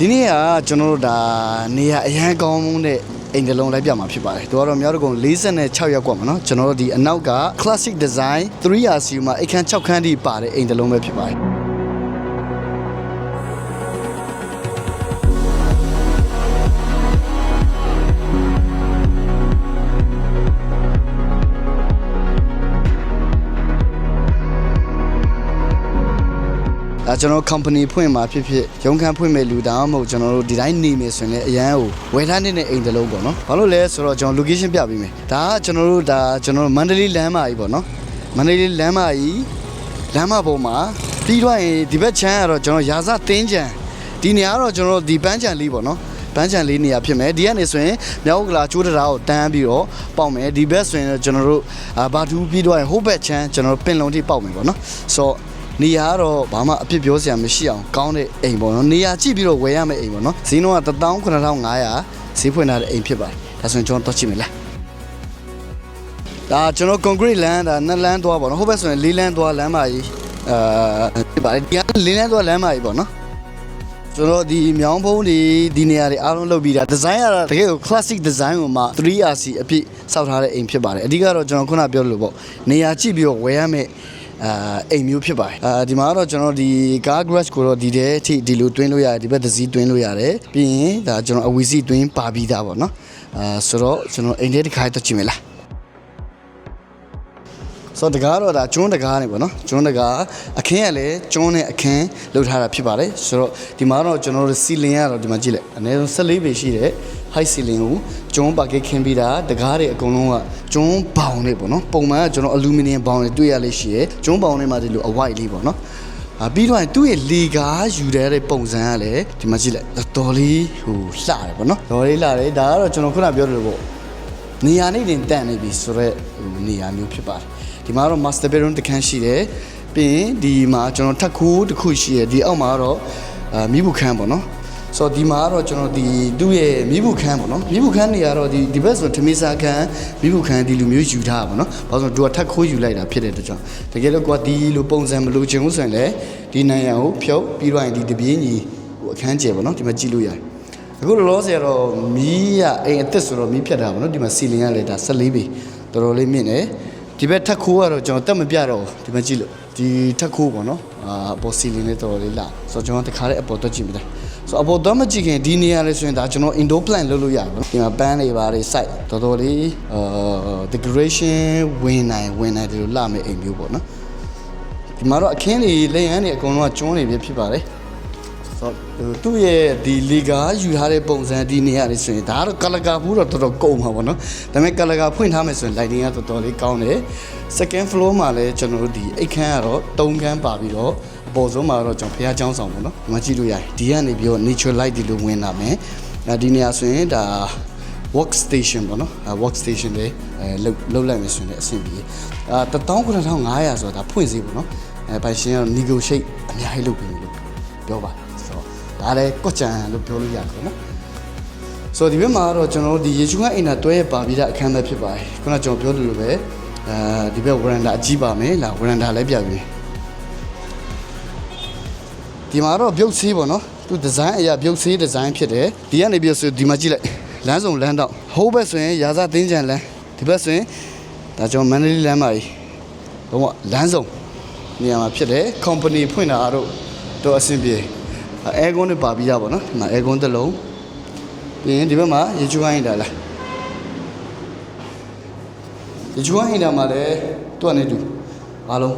ဒီနေ့ကကျွန်တော်တို့ဒါနေရအရန်ကောင်းတဲ့အိမ်တစ်လုံးလိုက်ပြမှာဖြစ်ပါတယ်။သူကတော့မြောက်ဒဂုံ46ရပ်ကွက်မှာနော်ကျွန်တော်တို့ဒီအနောက်က classic design 3RCU မှာအိမ်ခန်း6ခန်းထိပါတဲ့အိမ်တစ်လုံးပဲဖြစ်ပါတယ်။ ဒါကျွန်တော် company ဖွင့်มาဖြစ်ဖြစ်ရုံးခန်းဖွင့်မဲ့လူဒါမှမဟုတ်ကျွန်တော်တို့ဒီတိုင်းနေမယ်ဆိုရင်လည်းအရန်ကိုဝယ်ထားနေတဲ့အိမ်တစ်လုံးပေါ့နော်ဘာလို့လဲဆိုတော့ကျွန်တော် location ပြပေးမယ်ဒါကကျွန်တော်တို့ဒါကျွန်တော်တို့မန္တလေးလမ်းမကြီးပေါ့နော်မန္တလေးလမ်းမကြီးလမ်းမပေါ်မှာပြီးတော့ရင်ဒီဘက်ချမ်းကတော့ကျွန်တော်ရာဇတင်းချံဒီနေရာကတော့ကျွန်တော်တို့ဒီပန်းချံလေးပေါ့နော်ပန်းချံလေးနေရာဖြစ်မယ်ဒီကနေဆိုရင်မြောက်ကလာကျိုးတရာကိုတန်းပြီးတော့ပေါက်မယ်ဒီဘက်ဆိုရင်တော့ကျွန်တော်တို့အာဘာတူပြီးတော့ရင်ဟိုဘက်ချမ်းကျွန်တော်တို့ပင်လုံးထိပေါက်မယ်ပေါ့နော်ဆိုတော့ နေရာကတော့ဘာမှအဖြစ်ပြောစရာမရှိအောင်ကောင်းတဲ့အိမ်ပေါ့နော်နေရာကြည့်ပြီးတော့ဝယ်ရမယ့်အိမ်ပေါ့နော်ဈေးနှုန်းက19500ဈေးဖွင့်ထားတဲ့အိမ်ဖြစ်ပါတယ်ဒါဆိုရင်ကျွန်တော်တော့ကြည့်မယ်လားဒါကျွန်တော် concrete လမ်းဒါနှစ်လမ်းသွားပေါ့နော်ဟိုဘက်ဆိုရင်လေးလမ်းသွားလမ်းမကြီးအာဖြစ်ပါတယ်ဒီကလေးလမ်းသွားလမ်းမကြီးပေါ့နော်ကျွန်တော်ဒီမြောင်းဖုံးဒီဒီနေရာတွေအားလုံးလုပ်ပြီးတာဒီဇိုင်းကတော့တကယ်ကို classic design ကိုမှ 3RC အပြည့်စောက်ထားတဲ့အိမ်ဖြစ်ပါတယ်အဓိကတော့ကျွန်တော်ခုနပြောလို့ပေါ့နေရာကြည့်ပြီးတော့ဝယ်ရမယ့် အာအိမ်မျိုးဖြစ်ပါတယ်အာဒီမှာကတော့ကျွန်တော်ဒီ car garage ကိုတော့ဒီထဲအထိဒီလိုတွင်းလို့ရတယ်ဒီဘက်သစည်းတွင်းလို့ရတယ်ပြီးရင်ဒါကျွန်တော်အဝီစီတွင်းပါပြီးသားပေါ့နော်အာဆိုတော့ကျွန်တော်အိမ်ထဲတစ်ခါတော့ကြည့်မယ်လား ဆိုတော့တကားတော့ဒါကျွန်းတကားနေပေါ့နော်ကျွန်းတကားအခင်းကလည်းကျွန်းနဲ့အခင်းလုပ်ထားတာဖြစ်ပါတယ်ဆိုတော့ဒီမှာတော့ကျွန်တော်တို့စီလင်ကတော့ဒီမှာကြည့်လိုက်အနည်းဆုံး14ပေရှိတဲ့ high ceiling ကိုကျွန်းပါကက်ခင်းပြီးတာတကားတွေအကုန်လုံးကကျွန်းဘောင်တွေပေါ့နော်ပုံမှန်ကကျွန်တော်အလူမီနီယံဘောင်တွေတွေ့ရလေးရှိရယ်ကျွန်းဘောင်တွေမှာဒီလိုအဝိုက်လေးပေါ့နော်အာပြီးတော့ရင်သူ့ရဲ့လေကားယူတဲ့ပုံစံကလည်းဒီမှာကြည့်လိုက်တော်လေးဟိုလှတယ်ပေါ့နော်တော်လေးလှတယ်ဒါကတော့ကျွန်တော်ခုနပြောတယ်လို့ပေါ့နေရာနေတင်တန့်နေပြီဆိုတော့ဟိုနေရာမျိုးဖြစ်ပါတယ် ဒီမှာတော့ master bedroom တစ်ခန်းရှိတယ်ပြီးရင်ဒီမှာကျွန်တော်ထပ်ခိုးတစ်ခုရှိရဒီအောက်မှာကတော့အာမိဘူးခန်းပေါ့နော်ဆိုတော့ဒီမှာကတော့ကျွန်တော်ဒီသူ့ရဲ့မိဘူးခန်းပေါ့နော်မိဘူးခန်းနေရာတော့ဒီဒီဘက်ဆိုထမင်းစားခန်းမိဘူးခန်းဒီလိုမျိုးယူထားတာပေါ့နော်ဘာလို့လဲဆိုတော့သူကထပ်ခိုးယူလိုက်တာဖြစ်တဲ့အတွက်ကြောင့်တကယ်လို့ကွာဒီလိုပုံစံမလိုချင်ဘူးဆိုရင်လည်းဒီနိုင်ရန်ကိုဖြုတ်ပြီးတော့ရင်ဒီတပြေးညီဟိုအခန်းကျယ်ပေါ့နော်ဒီမှာကြည့်လို့ရတယ်အခုလောလောဆယ်တော့မီးရအိမ်အစ်စ်ဆိုတော့မီးဖြတ်တာပေါ့နော်ဒီမှာစီလင်ကလည်းဒါ14ပေတော်တော်လေးမြင့်တယ် ဒီဘက်ထက်ခိုးကတော့ကျွန်တော်တက်မပြတော့ဘူးဒီမှာကြည့်လို့ဒီထက်ခိုးပေါ့နော်အာအပေါ်စီလင်လေးတော်တော်လေးလာဆိုတော့ကျွန်တော်တခါလေးအပေါ်တော့ကြည့်မိတယ်ဆိုတော့အပေါ်တော့မကြည့်ခင်ဒီနေရာလေးဆိုရင်ဒါကျွန်တော် indoor plant လုပ်လို့ရတယ်နော်ဒီမှာပန်းတွေပါတယ် site တော်တော်လေးအာ decoration ဝင်နိုင်ဝင်နိုင်တယ်လို့လာမယ့်အိမ်မျိုးပေါ့နော်ဒီမှာတော့အခင်းတွေလက်ရန်တွေအကုန်လုံးကကျွန်းနေပြီဖြစ်ပါတယ်ဆိုတော့ သူ့ရဲ့ဒီလီဂါယူထားတဲ့ပုံစံဒီနေရာလေးဆိုရင်ဒါကတော့ကလကာဘူးတော့တော်တော်ကုန်မှာပေါ့နော်ဒါပေမဲ့ကလကာဖွင့်ထားမယ်ဆိုရင် lighting ကတော်တော်လေးကောင်းတယ် second floor မှာလည်းကျွန်တော်တို့ဒီအိတ်ခမ်းကတော့3ခန်းပါပြီးတော့အပေါ်ဆုံးမှာတော့ကျွန်တော်ဖះเจ้าဆောင်ပေါ့နော်ဒီမှာကြည့်လို့ရတယ်ဒီကနေပြီးတော့ nature light ဒီလိုဝင်လာမယ်အဲဒီနေရာဆိုရင်ဒါ work station ပေါ့နော်အဲ work station လေးအဲလုတ်လုတ်လိုက်မယ်ဆိုရင်လည်းအဆင်ပြေအာ19500ဆိုတာဒါဖွင့်စီပေါ့နော်အဲပိုင်ရှင်ကတော့ negotiate အများကြီးလုပ်ပြီးလို့ပြောပါဆိုတော့ ဒါလည်းကွက်ကြံလို့ပြောလို့ရတယ်ပေါ့နော်ဆိုတော့ဒီဘက်မှာတော့ကျွန်တော်တို့ဒီရေချူကအိမ်သာတွဲရပါပြီးတဲ့အခန်းပဲဖြစ်ပါတယ်ခုနကကျွန်တော်ပြောသလိုပဲအဲဒီဘက်ဝရန်ဒါအကြီးပါမယ်လာဝရန်ဒါလည်းပြပြီဒီမှာတော့ပြုတ်ဆေးပေါ့နော်သူဒီဇိုင်းအရာပြုတ်ဆေးဒီဇိုင်းဖြစ်တယ်ဒီကနေပြီးဆိုဒီမှာကြည့်လိုက်လမ်းစုံလမ်းတော့ဟိုးဘက်ဆိုရင်ရာဇသင်းချန်လမ်းဒီဘက်ဆိုရင်ဒါကျွန်တော်မန္တလေးလမ်းပါကြီးတော့လမ်းစုံနေရာမှာဖြစ်တယ် company ဖွင့်တာတော့တော့အဆင်ပြေ အဲကွန်းတွေပါပြီးရပါတော့ဒီမှာအဲကွန်းတစ်လုံးပြီးရင်ဒီဘက်မှာရေချူဟိုင်းတာလားရေချူဟိုင်းတာမှာလည်းသူ့အနေတူအားလုံး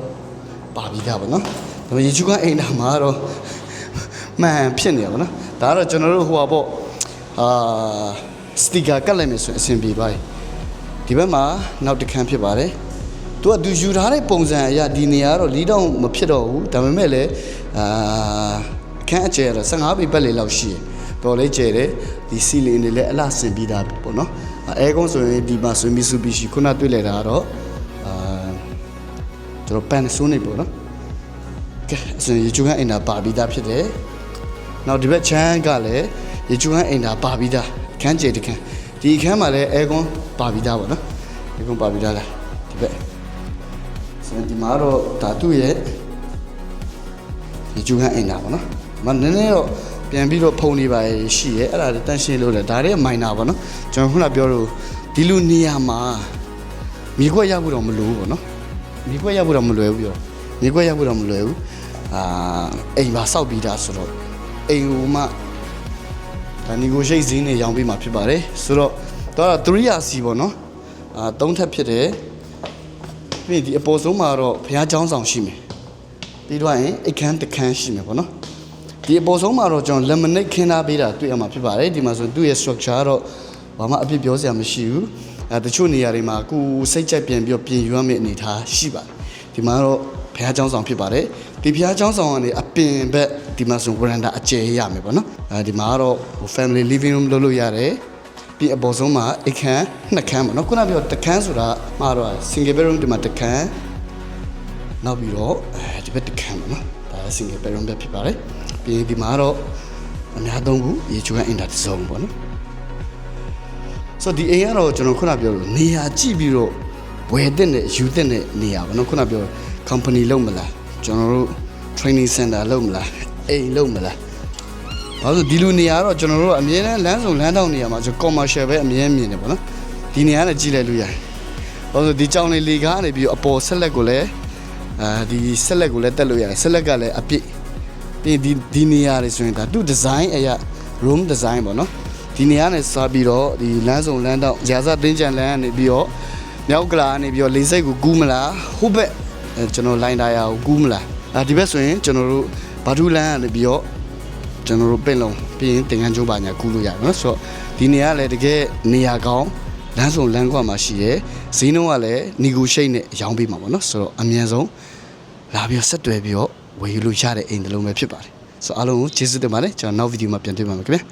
ပါပြီးသားပါနော်ဒါပေမဲ့ရေချူဟိုင်းတာမှာတော့မှန်ဖြစ်နေရပါတော့ဒါကတော့ကျွန်တော်တို့ဟိုပါပေါ့အာစတီကာကတ်လိုက်မယ်ဆိုရင်အဆင်ပြေပါတယ်ဒီဘက်မှာနောက်တစ်ခန်းဖြစ်ပါတယ်သူကသူယူထားတဲ့ပုံစံအရဒီနေရာကတော့လီးတော့မဖြစ်တော့ဘူးဒါပေမဲ့လည်းအာအ ခန်းအကျယ်ကတော့15ပေပတ်လေလောက်ရှိတယ်တော်လေးကျယ်တယ်ဒီစီလင်တွေလည်းအလှဆင်ပြီးသားပေါ့နော်အဲကွန်းဆိုရင်ဒီမှာဆွေမီဆူဘီရှီခုနတွေ့လဲတာကတော့အာကျွန်တော်ပန်ဆိုးနေပေါ့နော်ကဲဆိုရင်ရေချူကအင်တာပါပြီးသားဖြစ်တယ်နောက်ဒီဘက်ချမ်းကလည်းရေချူကအင်တာပါပြီးသားအခန်းကျယ်တစ်ခန်းဒီအခန်းမှာလည်းအဲကွန်းပါပြီးသားပေါ့နော်အဲကွန်းပါပြီးသားလားဒီဘက်ဆိုရင်ဒီမှာတော့ဓာတုရဲ့ဒီကျူဟန်အိမ်တာပေါ့နော်။ မနည်းနည်းတော့ပြန်ပြီးတော့ဖုံနေပါရှိရဲအဲ့ဒါတန်ရှင်းလို့လေဒါတွေကမိုင်နာပေါ့နော်ကျွန်တော်ခုနပြောလို့ဒီလူနေရာမှာမြေခွက်ရဖို့တော့မလိုဘူးပေါ့နော်မြေခွက်ရဖို့တော့မလွယ်ဘူးပြောမြေခွက်ရဖို့တော့မလွယ်ဘူးအာအိမ်ပါစောက်ပြီးသားဆိုတော့အိမ်ဟိုမှဒါ negotiate ဈေးနဲ့ရောင်းပေးမှာဖြစ်ပါတယ်ဆိုတော့တော့300စီပေါ့နော်အာသုံးထပ်ဖြစ်တယ်ပြီးရင်ဒီအပေါ်ဆုံးမှာတော့ဘုရားကျောင်းဆောင်ရှိမယ်ပြီးတော့ရင်အိတ်ခမ်းတစ်ခမ်းရှိမယ်ပေါ့နော် ဒီအပေါ်ဆုံးမှာတော့ကျွန်တော် lemonade ခင်းထားပေးတာတွေ့ရမှာဖြစ်ပါတယ်ဒီမှာဆိုသူ့ရဲ့ structure ကတော့ဘာမှအပြစ်ပြောစရာမရှိဘူးအဲတချို့နေရာတွေမှာကိုယ်စိတ်ကြက်ပြန်ပြီးတော့ပြင်ယူရမယ့်အနေအထားရှိပါတယ်ဒီမှာတော့ဘုရားကျောင်းဆောင်ဖြစ်ပါတယ်ဒီဘုရားကျောင်းဆောင်ကနေအပင်ဘက်ဒီမှာဆို veranda အကျယ်ရမယ်ပေါ့နော်အဲဒီမှာကတော့ဟို family living room လုပ်လို့ရတယ်ပြီးအပေါ်ဆုံးမှာအိတ်ခမ်းနှစ်ခမ်းပေါ့နော်ခုနပြောတစ်ခမ်းဆိုတာမှာတော့ single bedroom ဒီမှာတစ်ခမ်းနောက်ပြီးတော့အဲဒီဘက်တစ်ခမ်းပါနော်ဒါ single bedroom ပဲဖြစ်ပါတယ် ပြီးရင်ဒီမှာတော့အများသုံးခုရေချိုးကအင်တာဇုံပေါ့နော်ဆိုတော့ဒီအိမ်ကတော့ကျွန်တော်ခုနပြောလို့နေရာကြည့်ပြီးတော့ဝယ်တဲ့နဲ့ယူတဲ့နဲ့နေရာပေါ့နော်ခုနပြော company လုံးမလားကျွန်တော်တို့ training center လုံးမလားအိမ်လုံးမလားဘာလို့ဒီလိုနေရာကတော့ကျွန်တော်တို့ကအမြဲတမ်းလမ်းစုံလမ်းတောက်နေရာမှာကျွန်တော် commercial ပဲအမြဲမြင်တယ်ပေါ့နော်ဒီနေရာနဲ့ကြည့်လိုက်လို့ရတယ်ဘာလို့ဒီကြောင်လေးလေကားနေပြီးတော့အပေါ်ဆက်လက်ကိုလည်းအဲဒီဆက်လက်ကိုလည်းတက်လို့ရတယ်ဆက်လက်ကလည်းအပြည့် ပြီးဒီဒီနေရာတွေဆိုရင်ဒါသူ့ design အရာ room design ပေါ့နော်ဒီနေရာနဲ့စပြီးတော့ဒီလမ်းစုံလမ်းတော့ရာဇတင်းကြံလမ်းကနေပြီးတော့မြောက်ကလာကနေပြီးတော့လေးစိတ်ကိုကူးမလားဟိုဘက်အဲကျွန်တော်လိုင်းတာယာကိုကူးမလားအဲဒီဘက်ဆိုရင်ကျွန်တော်တို့ဘာဒူလမ်းကနေပြီးတော့ကျွန်တော်တို့ပင်လုံးပြီးရင်တင်ငန်းကျိုးပါညာကူးလို့ရတယ်နော်ဆိုတော့ဒီနေရာလည်းတကယ်နေရာကောင်းလမ်းစုံလမ်းကွက်မှာရှိရဲဈေးနှုန်းကလည်း negotiate နဲ့ရောင်းပေးမှာပေါ့နော်ဆိုတော့အမြန်ဆုံးလာပြီးတော့ဆက်တွဲပြီးတော့ ဝယ်ယူလို့ရတဲ့အိမ်တစ်လုံးပဲဖြစ်ပါတယ်ဆိုတော့အားလုံးကိုကျေးဇူးတင်ပါတယ်ကျွန်တော်နောက်ဗီဒီယိုမှာပြန်တွေ့ပါမယ်ခင်ဗျာ